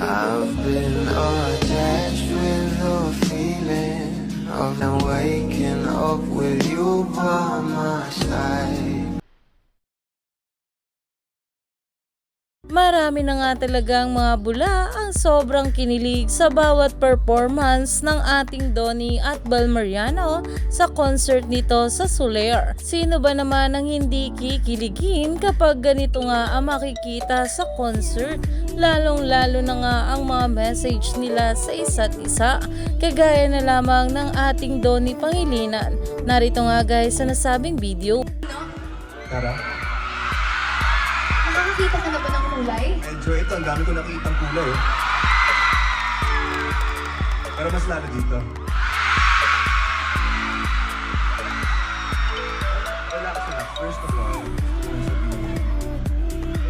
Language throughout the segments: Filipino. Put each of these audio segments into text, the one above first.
I've been attached with the feeling of now waking up with you by my side. Marami na nga talagang mga bula ang sobrang kinilig sa bawat performance ng ating Donnie at Bal Mariano sa concert nito sa Soler. Sino ba naman ang hindi kikiligin kapag ganito nga ang makikita sa concert? Lalong lalo na nga ang mga message nila sa isa't isa. Kagaya na lamang ng ating Donnie Pangilinan. Narito nga guys sa nasabing video. Tara. Nakakakita ka na ba ng kulay? Medyo ito, ang dami ko nakikitang kulay eh. Pero mas lalo dito. Relax na. First of all,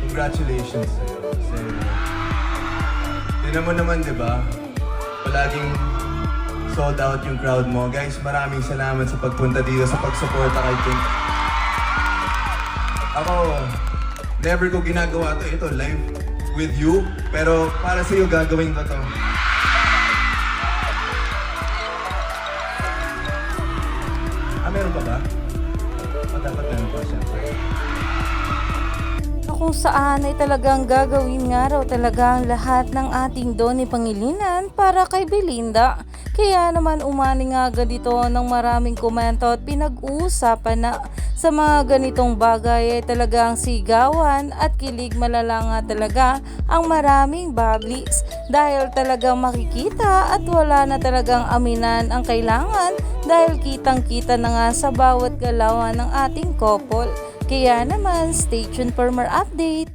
congratulations sa'yo. Kasi, tinan mo naman, di ba? Palaging sold out yung crowd mo. Guys, maraming salamat sa pagpunta dito, sa pagsuporta kay Pink. Ako, never ko ginagawa to. Ito, live with you. Pero para sa iyo gagawin ko to. Ah, meron pa ba? O, dapat meron pa, syempre. Kung saan ay talagang gagawin nga raw talaga ang lahat ng ating Doni Pangilinan para kay Belinda. Kaya naman umani nga agad ito ng maraming komento at pinag-uusapan na sa mga ganitong bagay ay talagang sigawan at kilig malala nga talaga ang maraming bablis dahil talagang makikita at wala na talagang aminan ang kailangan dahil kitang kita na nga sa bawat galawan ng ating couple. Kaya naman, stay tuned for more update.